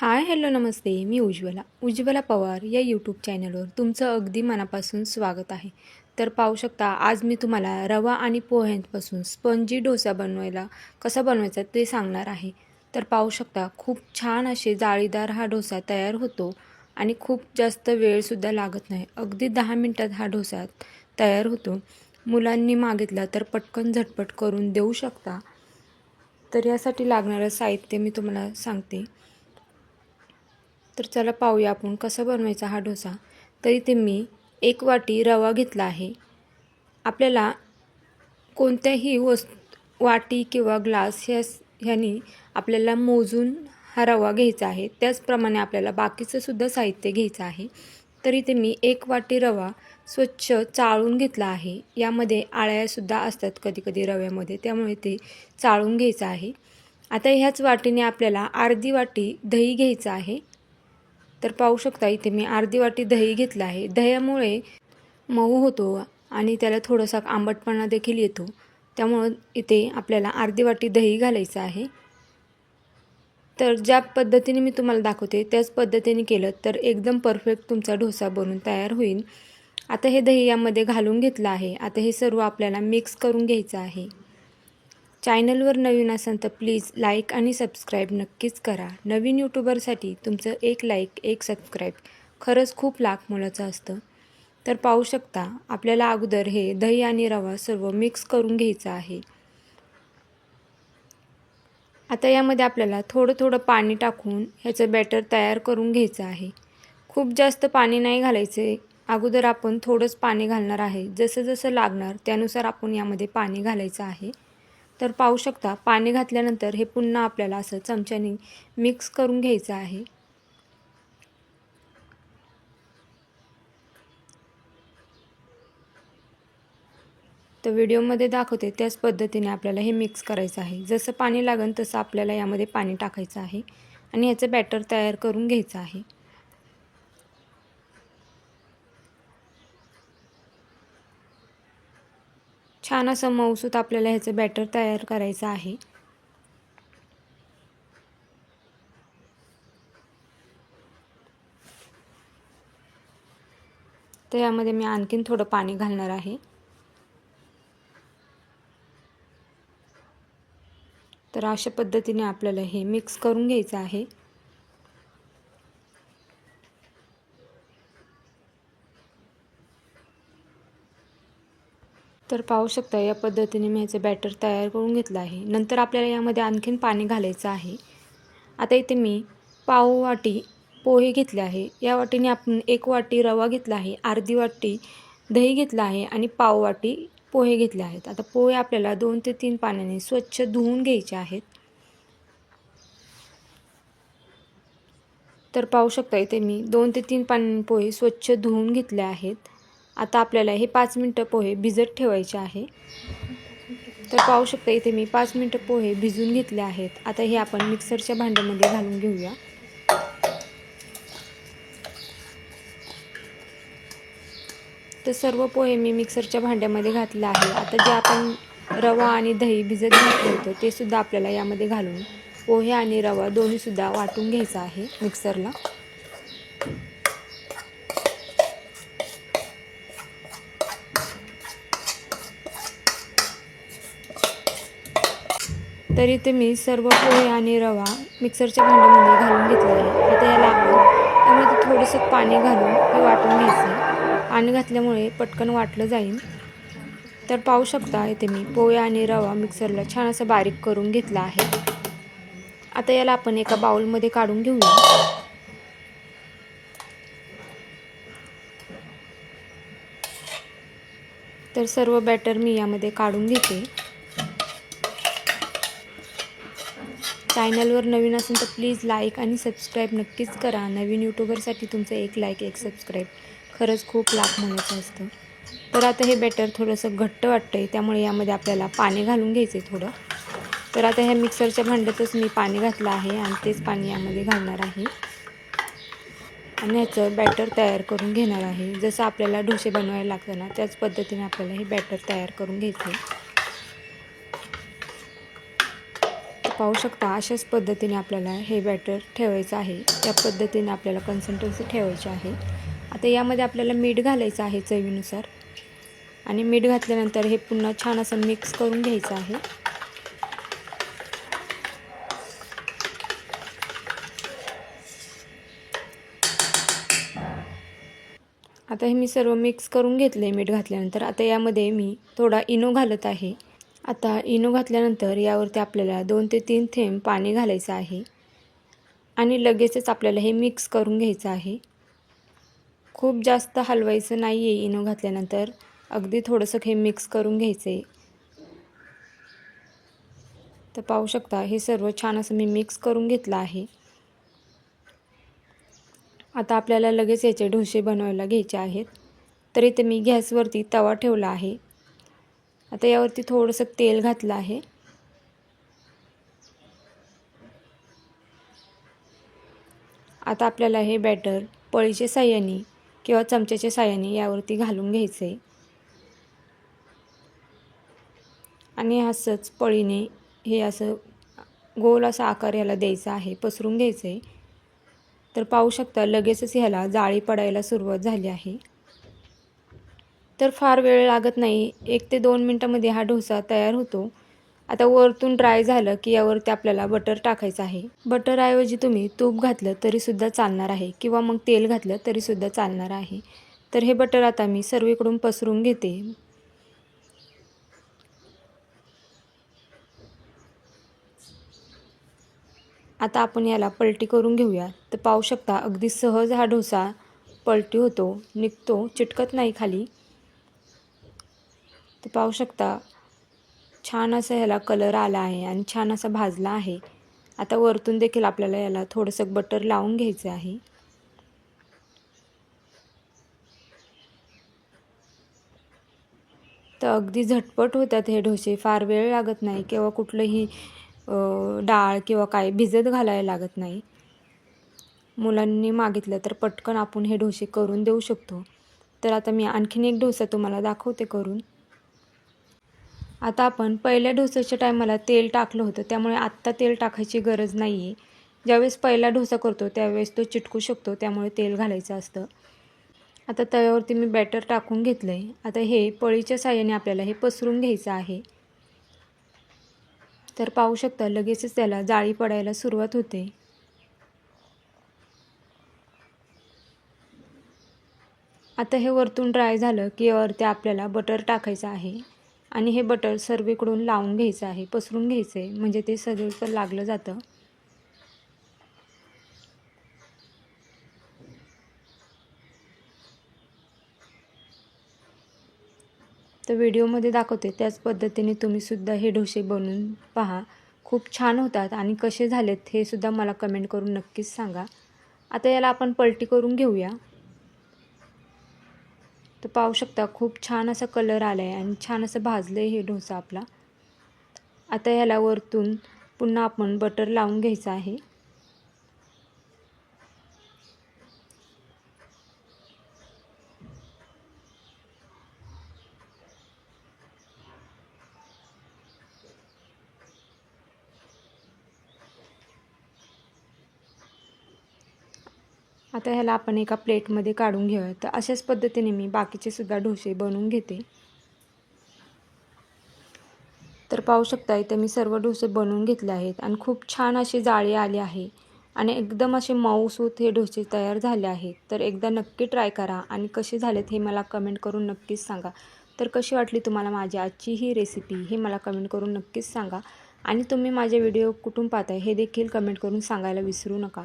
हाय hello नमस्ते. मी उज्ज्वला. उज्ज्वला पवार या यूट्यूब चॅनलवर तुमचं अगदी मनापासून स्वागत आहे. तर पाहू शकता आज मी तुम्हाला रवा आणि पोह्यांपासून स्पंजी डोसा बनवायला कसा बनवायचा ते सांगणार आहे. तर पाहू शकता खूप छान असे जाळीदार हा डोसा तयार होतो आणि खूप जास्त वेळसुद्धा लागत नाही. अगदी दहा मिनटात हा डोसा तयार होतो. मुलांनी मागितला तर पटकन झटपट करून देऊ शकता. तर यासाठी लागणारं साहित्य मी तुम्हाला सांगते. तर चला पाहूया आपण कसा बनवायचा हा डोसा. तर इथे मी एक वाटी रवा घेतला आहे. आपल्याला कोणत्याही वस् वाटी किंवा ग्लास ह्या ह्यानी आपल्याला मोजून हा रवा घ्यायचा आहे. त्याचप्रमाणे आपल्याला बाकीचं सुद्धा साहित्य घ्यायचं आहे. तर इथे मी एक वाटी रवा स्वच्छ चाळून घेतला आहे. यामध्ये आळ्यासुद्धा असतात कधी कधी रव्यामध्ये त्यामुळे ते चाळून घ्यायचं आहे. आता ह्याच वाटीने आपल्याला अर्धी वाटी दही घ्यायचं आहे. तर पाहू शकता इथे मी अर्धी वाटी दही घेतलं आहे. दह्यामुळे मऊ होतो आणि त्याला थोडासा आंबटपणा देखील येतो. त्यामुळं इथे आपल्याला अर्धी वाटी दही घालायचं आहे. तर ज्या पद्धतीने मी तुम्हाला दाखवते त्याच पद्धतीने केलं तर एकदम परफेक्ट तुमचा डोसा बनून तयार होईल. आता हे दही यामध्ये घालून घेतलं आहे. आता हे सर्व आपल्याला मिक्स करून घ्यायचं आहे. चॅनलवर नवीन असाल तर प्लीज लाईक आणि सबस्क्राईब नक्कीच करा. नवीन यूट्यूबरसाठी तुमचं एक लाईक एक सबस्क्राईब खरंच खूप लाख मोलाचं असतं. तर पाहू शकता आपल्याला अगोदर हे दही आणि रवा सर्व मिक्स करून घ्यायचं आहे. आता यामध्ये आपल्याला थोडं थोडं पाणी टाकून ह्याचं बॅटर तयार करून घ्यायचं आहे. खूप जास्त पाणी नाही घालायचे. अगोदर आपण थोडंच पाणी घालणार आहे. जसं जसं लागणार त्यानुसार आपण यामध्ये पाणी घालायचं आहे. तर पाहू शकता पाणी घातल्यानंतर हे पुन्हा आपल्याला असं चमच्याने मिक्स करून घ्यायचं आहे. तर व्हिडिओमध्ये दाखवते त्याच पद्धतीने आपल्याला हे मिक्स करायचं आहे. जसं पाणी लागेल तसं आपल्याला यामध्ये पाणी टाकायचं आहे आणि याचं बॅटर तयार करून घ्यायचं आहे. छान असं मऊसूत आपल्याला ह्याचं बॅटर तयार करायचं आहे. तर यामध्ये मी आणखीन थोडं पाणी घालणार आहे. तर अशा पद्धतीने आपल्याला हे मिक्स करून घ्यायचं आहे. तर पाहू शकता या पद्धतीने मी ह्याचं बॅटर तयार करून घेतलं आहे. नंतर आपल्याला यामध्ये आणखीन पाणी घालायचं आहे. आता इथे मी पाव वाटी पोहे घेतले आहे. या वाटीने आपण एक वाटी रवा घेतला आहे अर्धी वाटी दही घेतलं आहे आणि पाव वाटी पोहे घेतले आहेत. आता पोहे आपल्याला दोन ते तीन पाण्याने स्वच्छ धुवून घ्यायचे आहेत. तर पाहू शकता इथे मी दोन ते तीन पाण्याने पोहे स्वच्छ धुवून घेतले आहेत. आता आपल्याला हे पाच मिनटं पोहे भिजत ठेवायचे आहे. तर पाहू शकता इथे मी पाच मिनटं पोहे भिजून घेतले आहेत. आता हे आपण मिक्सरच्या भांड्यामध्ये घालून घेऊया. तर सर्व पोहे मी मिक्सरच्या भांड्यामध्ये घातले आहे. आता जे आपण रवा आणि दही भिजत घातलं होतं ते सुद्धा आपल्याला यामध्ये घालून पोहे आणि रवा दोन्हीसुद्धा वाटून घ्यायचं आहे मिक्सरला. तरी ते मी सर्व पोहे आणि रवा मिक्सरच्या भांड्यामध्ये घालून घेतला आहे. आता याला आपण त्यामध्ये थोडंसं पाणी घालून हे वाटून घ्यायचं पाणी घातल्यामुळे पटकन वाटलं जाईल. तर पाहू शकता इथे मी पोहे आणि रवा मिक्सरला छान असं बारीक करून घेतला आहे. आता याला आपण एका बाउलमध्ये काढून घेऊया. तर सर्व बॅटर मी यामध्ये काढून घेते. चॅनलवर नवीन असेल तर प्लीज लाईक आणि सबस्क्राईब नक्कीच करा. नवीन यूट्यूबरसाठी तुमचं एक लाईक एक सबस्क्राईब. खरंच खूप लाख म्हणायचं असतं. तर आता हे बॅटर थोडंसं घट्ट वाटतं आहे त्यामुळे यामध्ये आपल्याला पाणी घालून घ्यायचं आहे थोडं. तर आता ह्या मिक्सरच्या भांड्यातच मी पाणी घातलं आहे आणि तेच पाणी यामध्ये घालणार आहे. आणि ह्याचं बॅटर तयार करून घेणार आहे. जसं आपल्याला डोसे बनवायला लागतं ना त्याच पद्धतीने आपल्याला हे बॅटर तयार करून घ्यायचं आहे पाहू शकता अशाच पद्धतीने आपल्याला हे बॅटर ठेवायचं आहे. त्या पद्धतीने आपल्याला कन्सिस्टन्सी ठेवायची आहे. आता यामध्ये आपल्याला मीठ घालायचं आहे चवीनुसार. आणि मीठ घातल्यानंतर हे पुन्हा छान असं मिक्स करून घ्यायचं आहे. आता हे मी सर्व मिक्स करून घेतले मीठ घातल्यानंतर. आता यामध्ये मी थोडा इनो घालत आहे. आता इनो घातल्यानंतर यावरती आपल्याला दोन ते तीन थेंब पाणी घालायचं आहे. आणि लगेचच आपल्याला हे मिक्स करून घ्यायचं आहे. खूप जास्त हलवायचं नाही आहे इनो घातल्यानंतर. अगदी थोडंसं हे मिक्स करून घ्यायचं आहे तर पाहू शकता हे सर्व छान असं मी मिक्स करून घेतलं आहे. आता आपल्याला लगेच याचे ढोसे बनवायला घ्यायचे आहेत. तर इथे मी गॅसवरती तवा ठेवला आहे. आता यावरती थोडंसं तेल घातलं आहे. आता आपल्याला हे बॅटर पळीच्या साह्याने किंवा चमच्याच्या साह्याने यावरती घालून घ्यायचं. आहे आणि असंच पळीने हे असं गोल असा आकार याला द्यायचा आहे पसरून घ्यायचं. आहे तर पाहू शकता लगेचच ह्याला जाळी पडायला सुरुवात झाली आहे. तर फार वेळ लागत नाही. एक ते दोन मिनटामध्ये हा डोसा तयार होतो. आता वरतून ड्राय झालं की यावरती आपल्याला बटर टाकायचं आहे. बटरऐवजी तुम्ही तूप घातलं तरीसुद्धा चालणार आहे किंवा मग तेल घातलं तरीसुद्धा चालणार आहे. तर हे बटर आता मी सर्वीकडून पसरून घेते. आता आपण याला पलटी करून घेऊया. तर पाहू शकता अगदी सहज हा डोसा पलटी होतो. निघतो. चिटकत नाही खाली. तर पाहू शकता. छान असा ह्याला कलर आला आहे आणि छान असा भाजला आहे. आता वरतून देखील आपल्याला याला थोडंसं बटर लावून घ्यायचं आहे. तर अगदी झटपट होतात हे डोसे. फार वेळ लागत नाही किंवा कुठलंही डाळ किंवा काय भिजत घालायला लागत नाही. मुलांनी मागितलं तर पटकन आपण हे डोसे करून देऊ शकतो. तर आता मी आणखीन एक डोसा तुम्हाला दाखवते करून. आता आपण पहिल्या डोसाच्या टायमाला तेल टाकलं होतं त्यामुळे आत्ता तेल टाकायची गरज नाही आहे ज्यावेळेस पहिला डोसा करतो त्यावेळेस तो चिटकू शकतो त्यामुळे तेल घालायचं असतं. आता तव्यावरती मी बॅटर टाकून घेतलं आहे आता हे पळीच्या साह्याने आपल्याला हे पसरून घ्यायचं आहे. तर पाहू शकता लगेचच त्याला जाळी पडायला सुरुवात होते. आता हे वरतून ड्राय झालं की वरती आपल्याला बटर टाकायचं आहे. आणि हे बटर सर्वेकडून लावून घ्यायचं आहे पसरून घ्यायचं आहे म्हणजे ते सगळीकडं लागलं जातं. तर व्हिडिओमध्ये दाखवते त्याच पद्धतीने तुम्हीसुद्धा हे डोसे बनवून पहा. खूप छान होतात आणि कसे झालेत हे सुद्धा मला कमेंट करून नक्कीच सांगा. आता याला आपण पलटी करून घेऊया. तर पाहू शकता खूप छान असा कलर आला आहे आणि छान असं भाजलं आहे हे डोसा आपला. आता याला वरतून पुन्हा आपण बटर लावून घ्यायचं आहे. आता ह्याला आपण एका प्लेटमध्ये काढून घेऊया. तर अशाच पद्धतीने मी बाकीचे सुद्धा डोसे बनवून घेते. तर पाहू शकता इथे मी सर्व डोसे बनवून घेतले आहेत आणि खूप छान अशी जाळी आली आहे आणि एकदम असे मऊसूत हे डोसे तयार झाले आहेत. तर एकदा नक्की ट्राय करा आणि कसे झालेत हे मला कमेंट करून नक्कीच सांगा. तर कशी वाटली तुम्हाला माझी आजची ही रेसिपी हे मला कमेंट करून नक्कीच सांगा. आणि तुम्ही माझे व्हिडिओ कुठून पाहताय हे देखील कमेंट करून सांगायला विसरू नका.